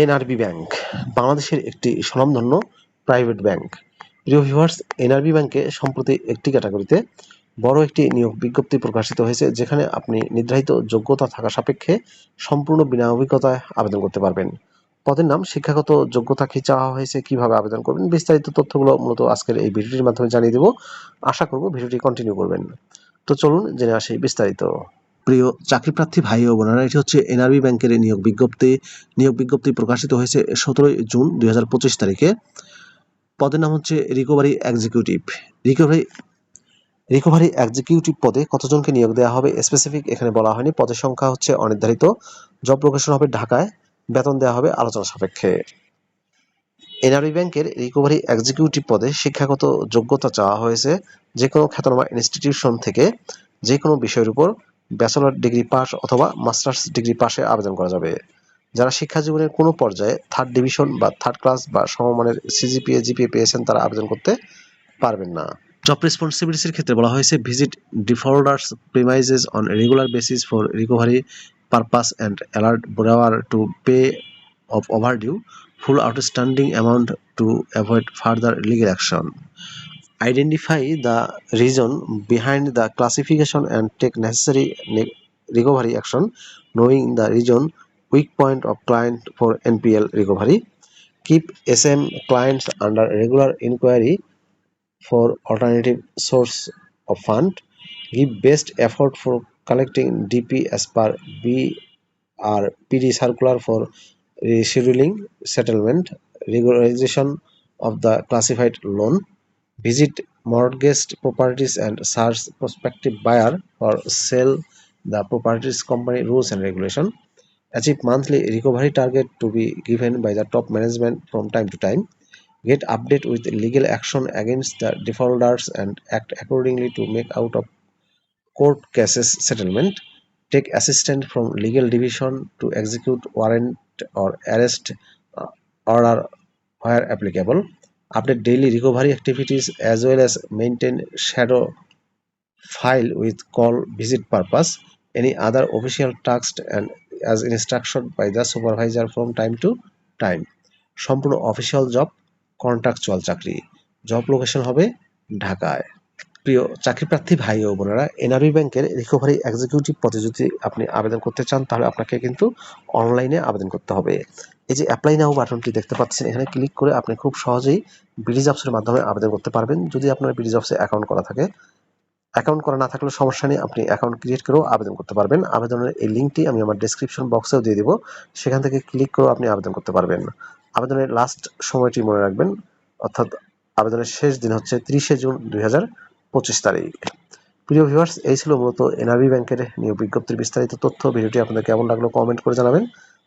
NRB bank, বাংলাদেশের একটি স্বনামধন্য প্রাইভেট ব্যাংক। প্রিয় ভিউয়ার্স, এনআরবি ব্যাংকে সম্প্রতি একটি ক্যাটাগরিতে বড় একটি নিয়োগ বিজ্ঞপ্তি প্রকাশিত হয়েছে, যেখানে আপনি নির্ধারিত যোগ্যতা থাকা সাপেক্ষে সম্পূর্ণ বিনা অভিজ্ঞতায় আবেদন করতে পারবেন। পদের নাম, শিক্ষাগত যোগ্যতা কি চাওয়া হয়েছে, কীভাবে আবেদন করবেন, বিস্তারিত তথ্যগুলো মূলত আজকের এই ভিডিওটির মাধ্যমে জানিয়ে দেব। আশা করব ভিডিওটি কন্টিনিউ করবেন। তো চলুন জেনে আসি বিস্তারিত। প্রিয় চাকরিপ্রার্থী ভাই ও বোনেরা, এটি হচ্ছে এনআরবি ব্যাংকের নিয়োগ বিজ্ঞপ্তি। নিয়োগ বিজ্ঞপ্তি প্রকাশিত হয়েছে সতেরোই জুন দুই হাজার পঁচিশ তারিখে। পদের নাম হচ্ছে recovery executive. Recovery recovery executive পদে কতজনকে নিয়োগ দেওয়া হবে স্পেসিফিক এখানে বলা হয়নি। পদের সংখ্যা হচ্ছে অনির্ধারিত। জব প্রকাশন হবে ঢাকায়, বেতন দেওয়া হবে আলোচনা সাপেক্ষে। এনআরবি ব্যাংকের রিকভারি এক্সিকিউটিভ পদে শিক্ষাগত যোগ্যতা চাওয়া হয়েছে যে কোনো খ্যাতনামা ইনস্টিটিউশন থেকে যে কোনো বিষয়ের উপর ব্যাচেলর ডিগ্রি পাস অথবা মাস্টার্স ডিগ্রি পাশে আবেদন করা যাবে যারা শিক্ষা জীবনের কোনো পর্যায়ে থার্ড ডিভিশন বা থার্ড ক্লাস বা সমমানের সিজিপিএ জিপিএ পেয়েছেন তারা আবেদন করতে পারবেন না জব রেসপন্সিবিলিটির ক্ষেত্রে বলা হয়েছে visit defaulters premises on regular basis for recovery purpose and alert borrower to pay off overdue full outstanding amount to avoid further legal action. Identify the reason behind the classification and take necessary recovery action, knowing the reason weak point of client for NPL recovery. Keep SM clients under regular inquiry for alternative source of fund. Give best effort for collecting DP as per BRPD circular for rescheduling settlement, regularization of the classified loan, visit mortgaged properties and search prospective buyer for sell the properties company rules and regulation, achieve monthly recovery target to be given by the top management from time to time, get update with legal action against the defaulters and act accordingly to make out of court cases settlement, take assistance from legal division to execute warrant or arrest uh, order where applicable, আপনার daily recovery activities as well as maintain shadow file with call visit purpose any other official task and as instruction by the supervisor from time to time সম্পূর্ণ official job contractual চাকরি। Job location হবে ঢাকায়। প্রিয় চাকরি প্রার্থী ভাই ও বোনেরা, NRB ব্যাংকের রিকভারি এক্সিকিউটিভ পদে যদি আপনি আবেদন করতে চান, তাহলে আপনাকে কিন্তু অনলাইনে আবেদন করতে হবে। এই যে অ্যাপ্লাই নাও বাটনটি দেখতে পাচ্ছেন, এখানে ক্লিক করে আপনি খুব সহজেই বিডি জবসের মাধ্যমে আবেদন করতে পারবেন। যদি আপনার বিডি জবসে অ্যাকাউন্ট করা থাকে অ্যাকাউন্ট করা না থাকলে সমস্যা নেই, আপনি অ্যাকাউন্ট ক্রিয়েট করেও আবেদন করতে পারবেন। আবেদনের এই লিঙ্কটি আমি আমার ডিসক্রিপশন বক্সেও দিয়ে দিব। সেখান থেকে ক্লিক করেও আপনি আবেদন করতে পারবেন। আবেদনের লাস্ট সময়টি মনে রাখবেন, অর্থাৎ আবেদনের শেষ দিন হচ্ছে ত্রিশে জুন দুই তারিখ। প্রিয় ভিউয়ার্স এই ছিল মূলত এনআরবি ব্যাংকের নিয়োগ বিজ্ঞপ্তির বিস্তারিত তথ্য। ভিডিওটি আপনাদের কেমন লাগল কমেন্ট করে জানাবেন।